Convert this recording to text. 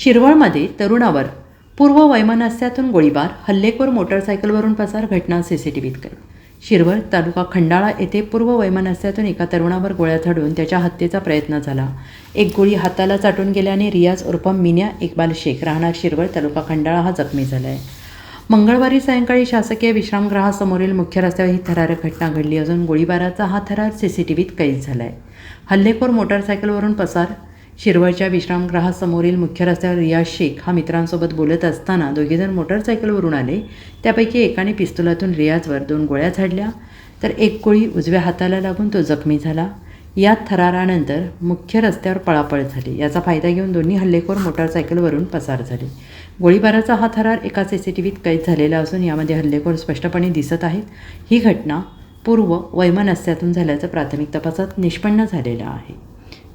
शिरवळमध्ये तरुणावर पूर्व वैमनस्यातून गोळीबार हल्लेखोर मोटरसायकलवरून पसार घटना सीसीटीव्हीत कैद. शिरवळ तालुका खंडाळा येथे पूर्व वैमनस्यातून एका तरुणावर गोळ्या झाडून त्याच्या हत्येचा प्रयत्न झाला. एक गोळी हाताला चाटून गेल्याने रियाज उर्फ मिन्या इक्बाल शेख राहणार शिरवळ तालुका खंडाळा हा जखमी झाला आहे मंगळवारी सायंकाळी शासकीय विश्रामगृहासमोरील मुख्य रस्त्यावर ही थरारक घटना घडली असून गोळीबाराचा हा थरार सी सी टी व्हीत कैद झाला आहे हल्लेखोर मोटरसायकलवरून पसार शिरवळच्या विश्रामगृहासमोरील मुख्य रस्त्यावर रियाज शेख हा मित्रांसोबत बोलत असताना दोघेजण मोटरसायकलवरून आले. त्यापैकी एकाने पिस्तुलातून रियाजवर दोन गोळ्या झाडल्या. तर एक गोळी उजव्या हाताला लागून तो जखमी झाला. या थरारानंतर मुख्य रस्त्यावर पळापळ झाली. याचा फायदा घेऊन दोन्ही हल्लेखोर मोटारसायकलवरून पसार झाले. गोळीबाराचा हा थरार एका सी सी टी व्हीत कैद झालेला असून यामध्ये हल्लेखोर स्पष्टपणे दिसत आहेत. ही घटना पूर्व वैमनस्यातून झाल्याचं प्राथमिक तपासात निष्पन्न झालेलं आहे.